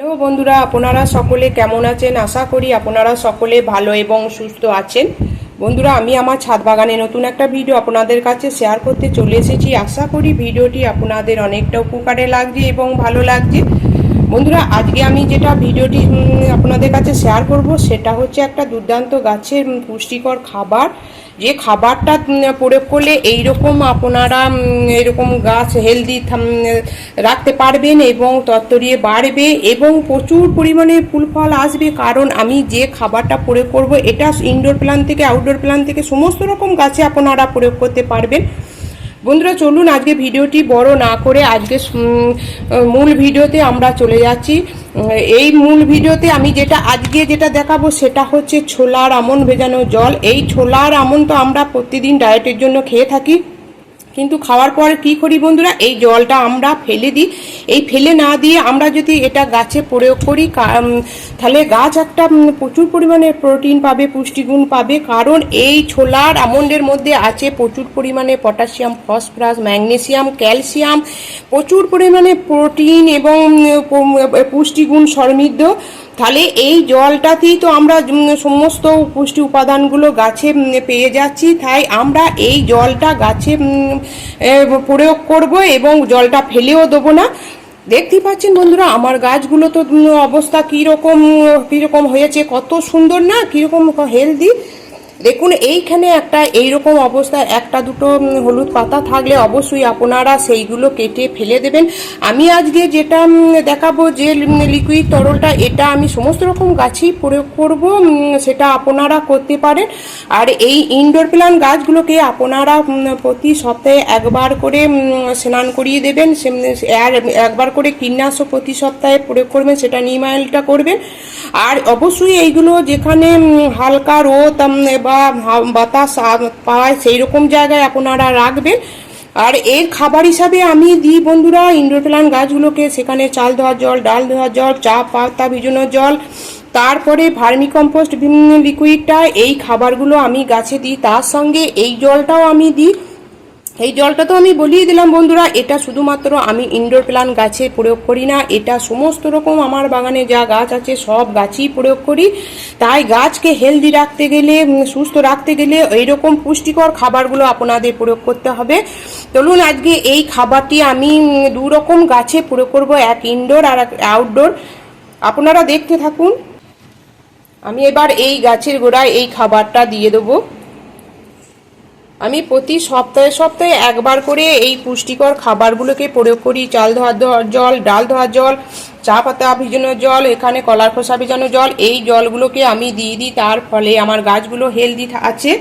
Hello বন্ধুরা, আপনারা সকলে কেমন আছেন? আশা করি আপনারা সকলে ভালো এবং সুস্থ আছেন। বন্ধুরা, আমি আমার ছাদ বাগানে নতুন একটা ভিডিও আপনাদের কাছে শেয়ার করতে চলে এসেছি। আশা করি ভিডিওটি আপনাদের অনেকটা উপকারে লাগছে এবং ভালো লাগছে। বন্ধুরা, আজকে আমি যেটা ভিডিওটি আপনাদের কাছে শেয়ার করব, সেটা হচ্ছে একটা দুর্দান্ত গাছের পুষ্টিকর খাবার। যে খাবারটা প্রয়োগ করলে এই রকম আপনারা এরকম গাছ হেলদি রাখতে পারবেন এবং তত্তরিয়ে বাড়বে এবং প্রচুর পরিমাণে ফুল ফল আসবে। কারণ আমি যে খাবারটা প্রয়োগ করব, এটা ইনডোর প্ল্যান থেকে আউটডোর প্ল্যান থেকে সমস্ত রকম গাছে আপনারা প্রয়োগ করতে পারবেন। বন্ধুরা, চলুন আজকে ভিডিওটি বড় না করে আজকে মূল ভিডিওতে আমরা চলে যাচ্ছি। এই মূল ভিডিওতে আমি যেটা, আজকে যেটা দেখাবো সেটা হচ্ছে ছোলার আমন ভেজানো জল। এই ছোলার আমন তো আমরা প্রতিদিন ডায়েটের জন্য খেয়ে থাকি। কিন্তু খাওয়ার পর কি করি বন্ধুরা? এই জলটা আমরা ফেলে দিই। এই ফেলে না দিয়ে আমরা যদি এটা গাছে প্রয়োগ করি তাহলে গাছ একটা প্রচুর পরিমাণে প্রোটিন পাবে, পুষ্টিগুণ পাবে। কারণ এই ছোলার আমন্ডের মধ্যে আছে প্রচুর পরিমাণে পটাশিয়াম ফসফরাস ম্যাগনেসিয়াম ক্যালসিয়াম প্রচুর পরিমাণে প্রোটিন এবং পুষ্টিগুণ সমৃদ্ধ। তাহলে এই জলটাতেই তো আমরা সমস্ত পুষ্টি উপাদানগুলো গাছে পেয়ে যাচ্ছি। তাই আমরা এই জলটা গাছে প্রয়োগ করব এবং জলটা ফেলেও দেবো না। দেখতেই পাচ্ছেন বন্ধুরা, আমার গাছগুলো তো অবস্থা কীরকম কীরকম হয়েছে, কত সুন্দর না, কীরকম হেলদি দেখুন, এইখানে একটা এইরকম অবস্থায় একটা দুটো হলুদ পাতা থাকলে অবশ্যই আপনারা সেইগুলো কেটে ফেলে দেবেন। আমি আজকে যেটা দেখাবো যে লিকুইড তরলটা, এটা আমি সমস্ত রকম গাছেই প্রয়োগ করব সেটা আপনারা করতে পারেন। আর এই ইনডোর প্ল্যান্ট গাছগুলোকে আপনারা প্রতি সপ্তাহে একবার করে স্নান করিয়ে দেবেন। আর একবার করে কীটনাশক প্রতি সপ্তাহে প্রয়োগ করবেন, সেটা নিম অয়েলটা করবেন। আর অবশ্যই এইগুলো যেখানে হালকা রোদ বা বাতাস পায় সেই রকম জায়গায় আপনারা রাখবেন। আর এর খাবার হিসাবে আমি দিই বন্ধুরা ইন্ডোটলান গাছগুলোকে, সেখানে চাল ধোয়ার জল, ডাল ধোয়ার জল, চা পাতা ভিজানোর জল, তারপরে ভার্মি কম্পোস্ট লিকুইডটা এই খাবারগুলো আমি গাছে দিই। তার সঙ্গে এই জলটাও আমি দিই। এই জলটা তো আমি বলিয়ে দিলাম বন্ধুরা, এটা শুধুমাত্র আমি ইনডোর প্ল্যান্ট গাছে প্রয়োগ করি না, এটা সমস্ত রকম আমার বাগানে যা গাছ আছে সব গাছই প্রয়োগ করি। তাই গাছকে হেলদি রাখতে গেলে সুস্থ রাখতে গেলে এইরকম পুষ্টিকর খাবারগুলো আপনাদের প্রয়োগ করতে হবে। চলুন আজকে এই খাবারটি আমি দু রকম গাছে প্রয়োগ করব, এক ইনডোর আর এক আউটডোর আপনারা দেখতে থাকুন। আমি এবার এই গাছের গোড়ায় এই খাবারটা দিয়ে দেবো। আমি প্রতি সপ্তাহে সপ্তাহে একবার করে এই পুষ্টিকর খাবারগুলোকে প্রয়োগ করি। চাল ধোয়ার দ- জল, ডাল ধোয়ার জল, চা পাতা ভিজানো জল, এখানে কলার খোসা ভিজানো জল, এই জলগুলোকে আমি দিয়ে দিই। তার ফলে আমার গাছগুলো হেলদি আছে।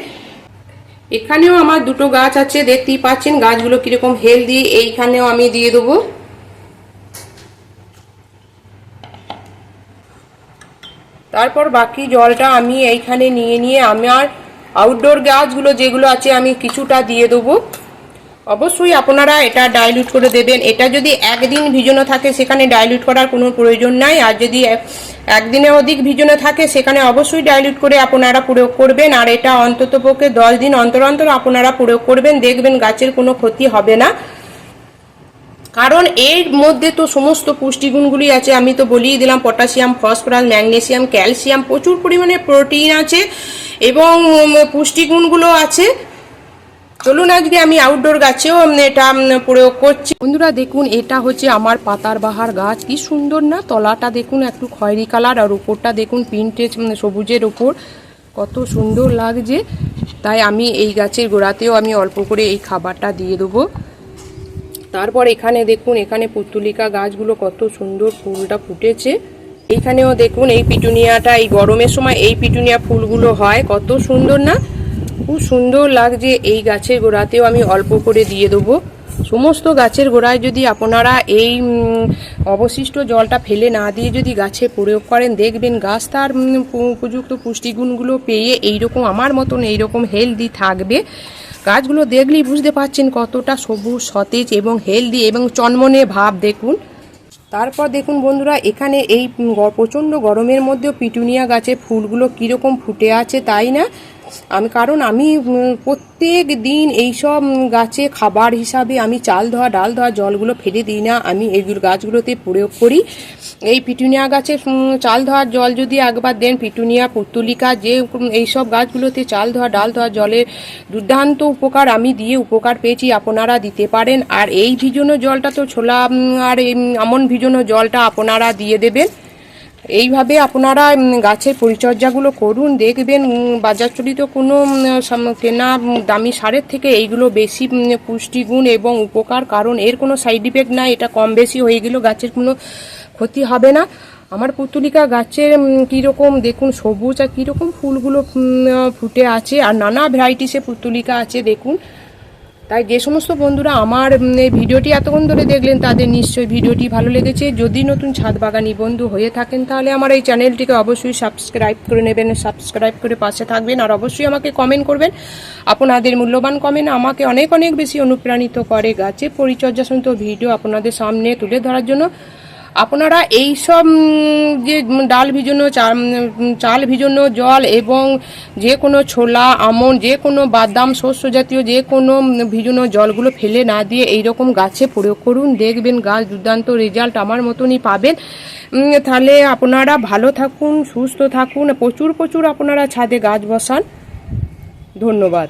এখানেও আমার দুটো গাছ আছে, দেখতেই পাচ্ছেন গাছগুলো কীরকম হেলদি এইখানেও আমি দিয়ে দেবো। তারপর বাকি জলটা আমি এইখানে নিয়ে নিয়ে আমার আউটডোর গাছগুলো যেগুলো আছে আমি কিছুটা দিয়ে দেবো। অবশ্যই আপনারা এটা ডাইলুট করে দেবেন। এটা যদি একদিন ভিজানো থাকে, সেখানে ডাইলুট করার কোনো প্রয়োজন নাই। আর যদি এক- একদিনে অধিক ভিজানো থাকে, সেখানে অবশ্যই ডাইলুট করে আপনারা প্রয়োগ করবেন। আর এটা অন্তত পক্ষে দশ দিন অন্তর অন্তর আপনারা প্রয়োগ করবেন। দেখবেন গাছের কোনো ক্ষতি হবে না। কারণ এর মধ্যে তো সমস্ত পুষ্টিগুণগুলি আছে। আমি তো বলিয়ে দিলাম, পটাশিয়াম, ফসফরাস, ম্যাগনেসিয়াম, ক্যালসিয়াম প্রচুর পরিমাণে প্রোটিন আছে। এবং পুষ্টিগুণগুলো আছে। চলুন আজকে আমি আউটডোর গাছেও এটা প্রয়োগ করছি। বন্ধুরা, দেখুন, এটা হচ্ছে আমার পাতার বাহার গাছ। কি সুন্দর না? তলাটা দেখুন, একটু খয়েরি কালার, আর উপরটা দেখুন পিন্টে সবুজের উপর। কত সুন্দর লাগছে। তাই আমি এই গাছের গোড়াতেও আমি অল্প করে এই খাবারটা দিয়ে দেবো। তারপর এখানে দেখুন, এখানে পুতুলিকা গাছগুলো কত সুন্দর ফুলটা ফুটেছে। এইখানেও দেখুন, এই পিটুনিয়াটা এই গরমের সময় এই পিটুনিয়া ফুলগুলো হয়। কত সুন্দর না? খুব সুন্দর লাগছে এই গাছের গোড়াতেও আমি অল্প করে দিয়ে দেবো। সমস্ত গাছের গোড়ায় যদি আপনারা এই অবশিষ্ট জলটা ফেলে না দিয়ে যদি গাছে প্রয়োগ করেন, দেখবেন গাছ তার উপযুক্ত পুষ্টিগুণগুলো পেয়ে এইরকম আমার মতন এইরকম হেলদি থাকবে। গাছগুলো দেখলেই বুঝতে পারছেন কতটা সবুজ, সতেজ এবং হেলদি এবং চনমনে ভাব। দেখুন তারপর দেখুন বন্ধুরা, এখানে এই প্রচণ্ড গরমের মধ্যেও পিটুনিয়া গাছে ফুলগুলো কীরকম ফুটে আছে তাই না? আমি কারণ আমি প্রত্যেক দিন এইসব গাছে খাবার হিসাবে আমি চাল ধোয়া, ডাল ধোয়া, জলগুলো ফেলে দিই না। আমি এইগুলো গাছগুলোতে প্রয়োগ করি। এই পিটুনিয়া গাছে চাল ধোয়ার জল যদি একবার দেন, পিটুনিয়া পুতুলিকা যে এইসব গাছগুলোতে চাল ধোয়া, ডাল ধোয়া, জলের দুর্দান্ত উপকার আমি দিয়ে উপকার পেয়েছি, আপনারা দিতে পারেন। আর এই ভিজনো জলটা তো ছোলা আর এই আমন ভিজনো জলটা আপনারা দিয়ে দেবেন। এইভাবে আপনারা গাছের পরিচর্যাগুলো করুন, দেখবেন বাজারচলিত কোনো কেনা দামি সারের থেকে এইগুলো বেশি পুষ্টিগুণ এবং উপকার, কারণ এর কোনো সাইড ইফেক্ট নাই, এটা কম বেশি হয়ে গেলেও গাছের কোনো ক্ষতি হবে না। আমার পুতুলিকা গাছের কীরকম, দেখুন, সবুজ আর কীরকম ফুলগুলো ফুটে আছে, আর নানা ভ্যারাইটিসের পুতুলিকা আছে, দেখুন। তাই যে সমস্ত বন্ধুরা আমার এই ভিডিওটি এতক্ষণ ধরে দেখলেন, তাদের নিশ্চয়ই ভিডিওটি ভালো লেগেছে। যদি নতুন ছাদ বাগানি বন্ধু হয়ে থাকেন, তাহলে আমার এই চ্যানেলটিকে অবশ্যই সাবস্ক্রাইব করে নেবেন সাবস্ক্রাইব করে পাশে থাকবেন, আর অবশ্যই আমাকে কমেন্ট করবেন। আপনাদের মূল্যবান কমেন্ট আমাকে অনেক অনেক বেশি অনুপ্রাণিত করে। গাছে পরিচর্যা সন্ত ভিডিও আপনাদের সামনে তুলে ধরার জন্য আপনারা এই সব যে ডাল ভিজানো চা- চাল ভিজানো জল এবং যে কোনো ছোলা আমন যে কোনো বাদাম শস্য জাতীয় যে কোনো উম, ভিজানো জলগুলো ফেলে না দিয়ে এই রকম গাছে প্রয়োগ করুন। দেখবেন গাছ দুর্দান্ত রেজাল্ট আমার মতনই পাবেন। তাহলে আপনারা ভালো থাকুন সুস্থ থাকুন। প্রচুর প্রচুর আপনারা ছাদে গাছ বসান। ধন্যবাদ।